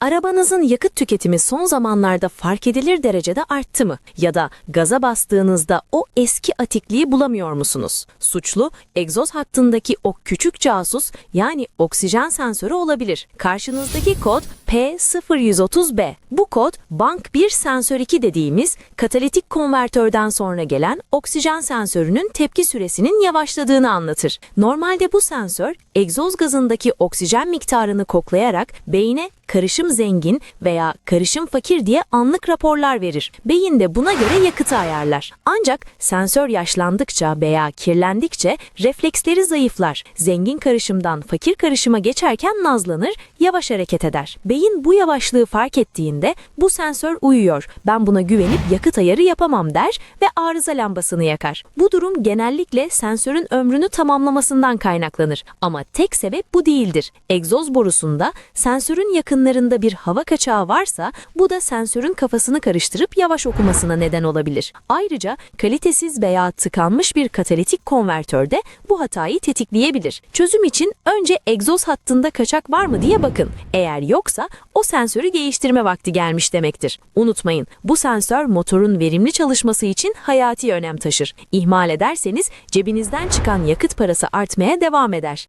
Arabanızın yakıt tüketimi son zamanlarda fark edilir derecede arttı mı? Ya da gaza bastığınızda o eski atikliği bulamıyor musunuz? Suçlu, egzoz hattındaki o küçük casus yani oksijen sensörü olabilir. Karşınızdaki kod P0130B. Bu kod Bank 1 Sensör 2 dediğimiz katalitik konvertörden sonra gelen oksijen sensörünün tepki süresinin yavaşladığını anlatır. Normalde bu sensör egzoz gazındaki oksijen miktarını koklayarak beyine karışım zengin veya karışım fakir diye anlık raporlar verir. Beyin de buna göre yakıtı ayarlar. Ancak sensör yaşlandıkça veya kirlendikçe refleksleri zayıflar. Zengin karışımdan fakir karışıma geçerken nazlanır, yavaş hareket eder. Beyin bu yavaşlığı fark ettiğinde bu sensör uyuyor. Ben buna güvenip yakıt ayarı yapamam der ve arıza lambasını yakar. Bu durum genellikle sensörün ömrünü tamamlamasından kaynaklanır. Ama tek sebep bu değildir. Egzoz borusunda sensörün yakınlarında bir hava kaçağı varsa bu da sensörün kafasını karıştırıp yavaş okumasına neden olabilir. Ayrıca kalitesiz veya tıkanmış bir katalitik konvertörde bu hatayı tetikleyebilir. Çözüm için önce egzoz hattında kaçak var mı diye bakın. Eğer yoksa o sensörü değiştirme vakti gelmiş demektir. Unutmayın bu sensör motorun verimli çalışması için hayati önem taşır. İhmal ederseniz cebinizden çıkan yakıt parası artmaya devam eder.